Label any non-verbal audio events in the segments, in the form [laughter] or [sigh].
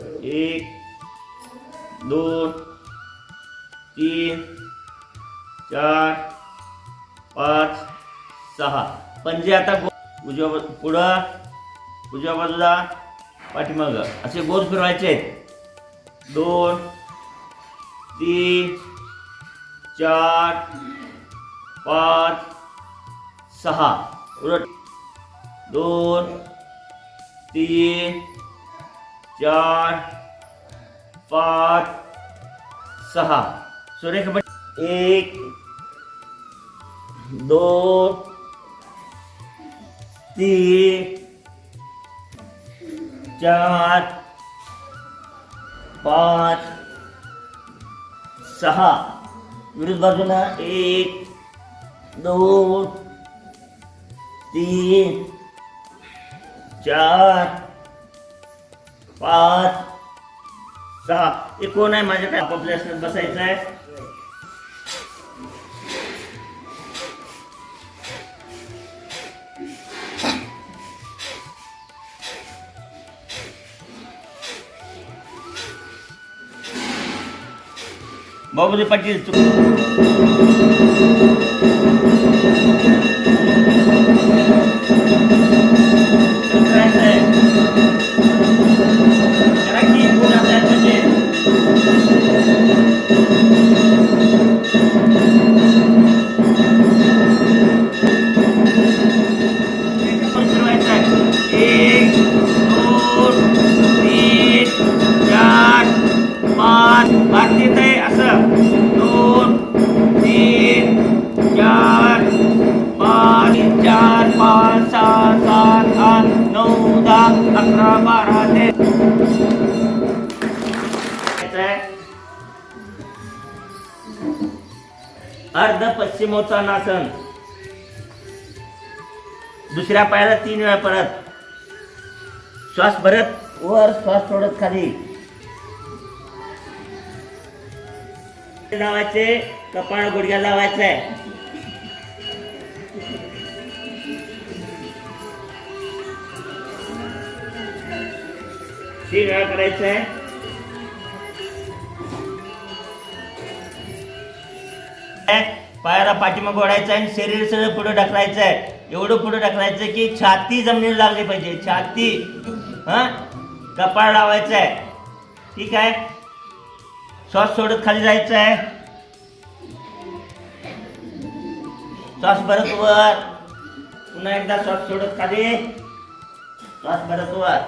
एक दोन तीन चार पाच सहा. पंजे आता गो उजव्या बाजू पुढं उजव्या बाजूला पाठीमागं. असे गोल फिरवायचे आहेत. दोन तीन चार पाच सहा. उलट. दोन तीन चार, पाच सहा सुरेख एक, दो, तीन, चार, पाच सहा विरुद्ध बाजूला एक दोन तीन, चार पाच सहा. हे कोण आहे माझ्या काय? आपापल्या असण्यात बसायचं आहे. बाबूजी पाटील अर्ध पश्चिमोत्तानासन दुसऱ्या पायाला तीन वेळा परत. श्वास भरत वर श्वास सोडत खाली. लावायचे कपाळ गुडघ्या लावायचंय तीन वेळा करायचंय पायाला पाठीमाग ओढायचं आहे आणि शरीर सगळं पुढे ढकलायचं आहे. एवढं पुढे ढकलायचं की छाती जमिनीला लागली पाहिजे. छाती हा? कपाळ लावायचं आहे. ठीक आहे? श्वास सोडत खाली जायचं आहे. श्वास भरत वर. पुन्हा एकदा श्वास सोडत खाली. श्वास भरत वर.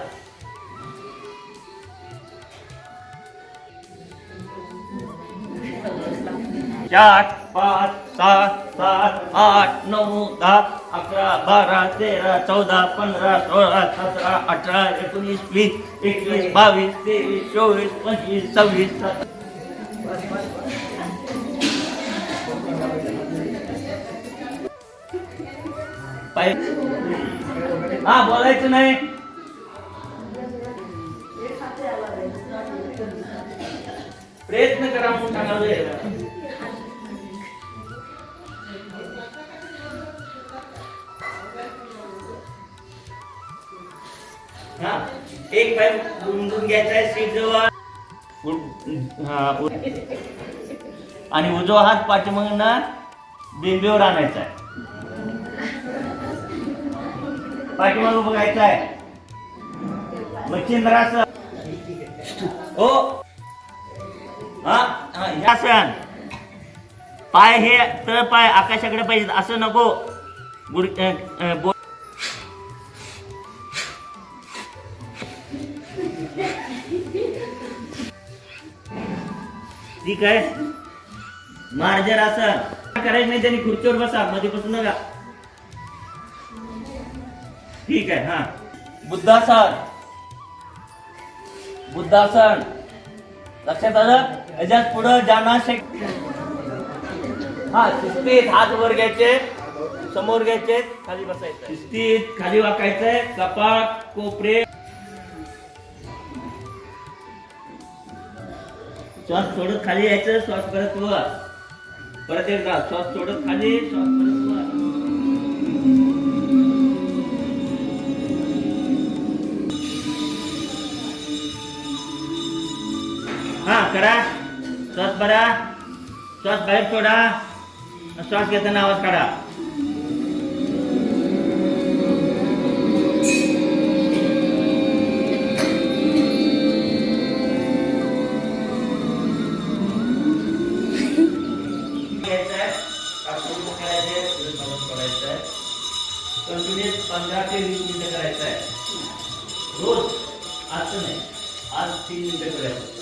चार. पाच सात सात आठ नऊ दहा अकरा बारा तेरा चौदा पंधरा सोळा सतरा अठरा एकोणीस वीस एकवीस बावीस तेवीस चोवीस पंचवीस सव्वीस हा बोलायचं नाही. प्रयत्न करा म्हणून सांगायला. एक पाय गुंजून घ्यायचा आहे सीट जवळ. हा, आणि उजवा हात पाठीमागनं बिंबीवर आणायचा आहे. पाठीमाग बघायचा आहे. मच्छिंद्रासन हो. हा सण. पाय हे तळ पाय आकाशाकडे पाहिजे असं नको. गुड ठीक आहे? मार्जर असं. करायचं नाही त्यांनी खुर्चीवर बसा मध्ये बसू नका. ठीक आहे हा. बुद्धासन. बुद्धासन. लक्षात आलं? याच्यात पुढं जाणार शेक हा शिस्तीत हात वर घ्यायचे समोर घ्यायचे खाली बसायचं. शिस्तीत खाली वाकायचंय कपाट कोपरे. श्वास सोडत खाली यायचं श्वास परत वर. परत एकदा श्वास सोडत खाली श्वास परत वर. हा करा. श्वास भरा. श्वास बाहेर सोडा. श्वास घेताना आवाज काढा. रोज आजचं नाही आज तीन मिनिटं करायचं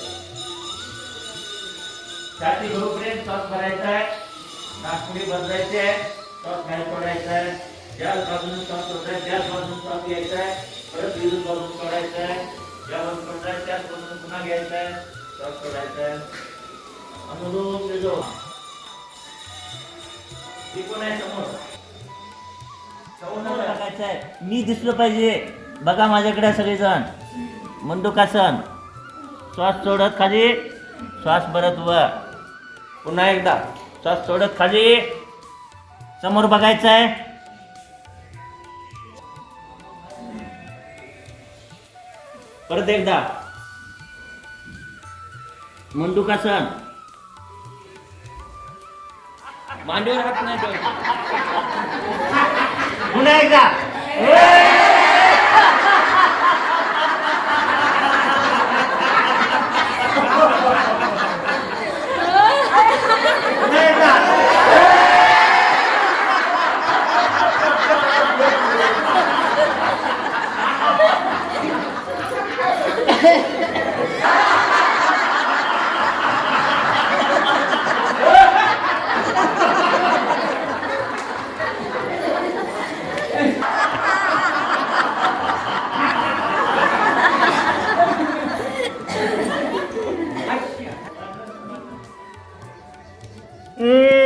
छाती भरूपर्यंत श्वास भरायचा आहे नागपुडी बदलायचे आहे श्वास बाहेर सोडायचा आहे ज्या बाजूने श्वास सोडायचा त्याच बाजूने श्वास घ्यायचा आहे परत विरुद्ध बाजून सोडायचा आहे ज्या बाजून सोडताय त्याच बाजूने पुन्हा घ्यायचा आहे श्वास सोडायचा आहे. अनुलोम विलोम हे कोण आहे समोर. समोर टाकायचं आहे. मी दिसलो पाहिजे. बघा माझ्याकडे सगळेजण. मुंडुकासन श्वास सोडत खाली. श्वास भरत वर. पुन्हा एकदा. श्वास सोडत खाली. समोर बघायचं आहे परत एकदा. मुंडुकासन मांडीवर हात नाही पुन्हा एकदा. पुन्हा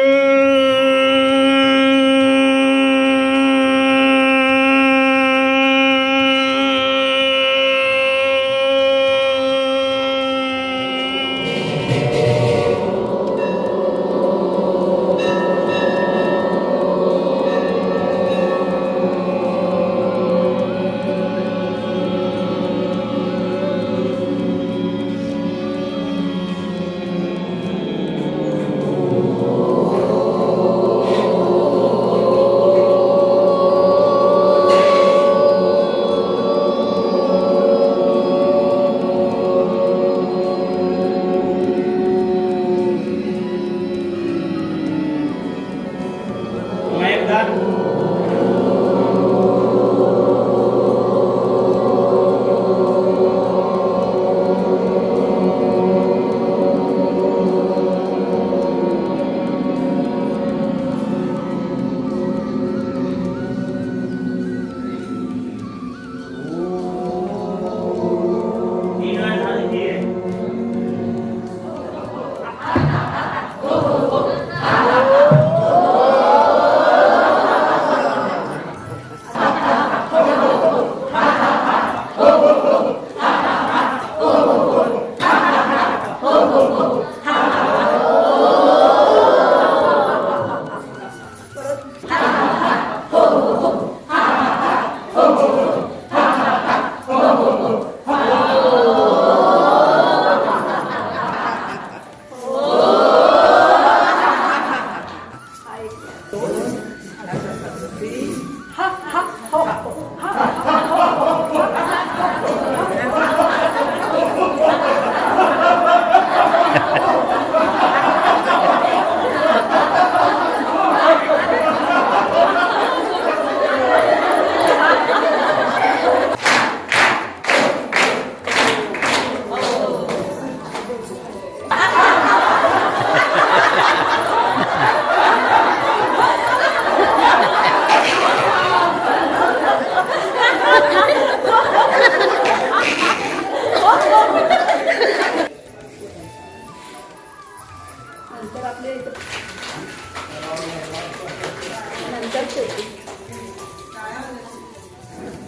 어. [laughs]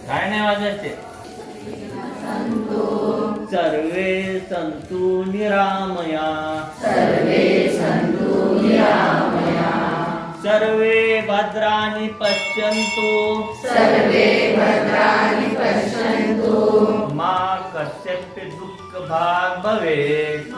काय नाही वाजायचे सर्वे संतु निरामया. सर्वे संतु निरामया. सर्वे भद्राणि पश्यन्तु. सर्वे भद्राणि पश्यन्तु. मा कस्यपि दुःख भाग भवेत्